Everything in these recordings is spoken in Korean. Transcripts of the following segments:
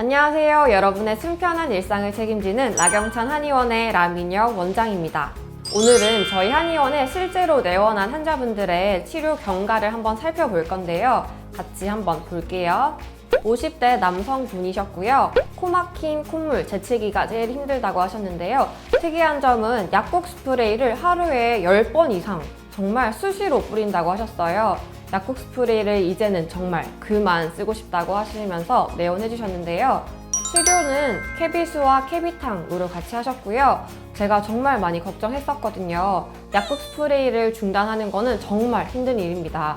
안녕하세요. 여러분의 순편한 일상을 책임지는 라경찬 한의원의 라민혁 원장입니다. 오늘은 저희 한의원에 실제로 내원한 환자분들의 치료 경과를 한번 살펴볼 건데요. 같이 한번 볼게요. 50대 남성분이셨고요. 코 막힘, 콧물, 재채기가 제일 힘들다고 하셨는데요. 특이한 점은 약국 스프레이를 하루에 10번 이상 정말 수시로 뿌린다고 하셨어요. 약국 스프레이를 이제는 정말 그만 쓰고 싶다고 하시면서 내원해 주셨는데요. 치료는 캐비수와 캐비탕으로 같이 하셨고요. 제가 정말 많이 걱정했었거든요. 약국 스프레이를 중단하는 거는 정말 힘든 일입니다.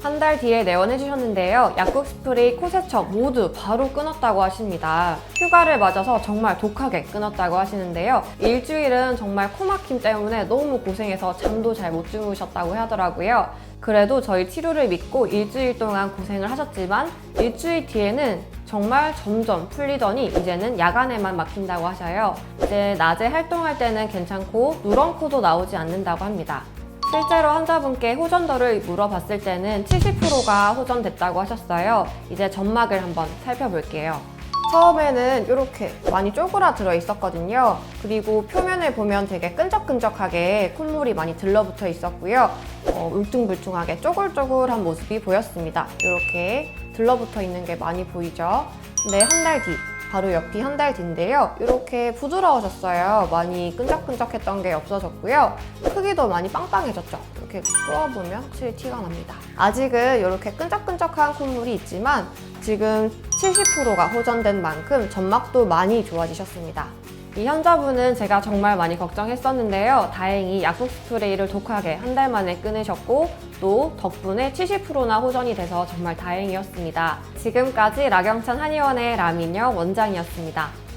한 달 뒤에 내원해 주셨는데요. 약국 스프레이, 코세척 모두 바로 끊었다고 하십니다. 휴가를 맞아서 정말 독하게 끊었다고 하시는데요. 일주일은 정말 코막힘 때문에 너무 고생해서 잠도 잘 못 주무셨다고 하더라고요. 그래도 저희 치료를 믿고 일주일 동안 고생을 하셨지만 일주일 뒤에는 정말 점점 풀리더니 이제는 야간에만 막힌다고 하셔요. 이제 낮에 활동할 때는 괜찮고 누런 코도 나오지 않는다고 합니다. 실제로 환자분께 호전도를 물어봤을 때는 70%가 호전됐다고 하셨어요. 이제 점막을 한번 살펴볼게요. 처음에는 이렇게 많이 쪼그라들어 있었거든요. 그리고 표면을 보면 되게 끈적끈적하게 콧물이 많이 들러붙어 있었고요. 어, 울퉁불퉁하게 쪼글쪼글한 모습이 보였습니다. 이렇게 들러붙어 있는 게 많이 보이죠? 네, 한 달 뒤. 바로 옆이 한달 뒤인데요. 이렇게 부드러워졌어요. 많이 끈적끈적했던 게 없어졌고요. 크기도 많이 빵빵해졌죠. 이렇게 끌어보면 확실히 티가 납니다. 아직은 이렇게 끈적끈적한 콧물이 있지만 지금 70%가 호전된 만큼 점막도 많이 좋아지셨습니다. 이 환자분은 제가 정말 많이 걱정했었는데요. 다행히 약국 스프레이를 독하게 한 달 만에 끊으셨고 또 덕분에 70%나 호전이 돼서 정말 다행이었습니다. 지금까지 라경찬 한의원의 라민혁 원장이었습니다.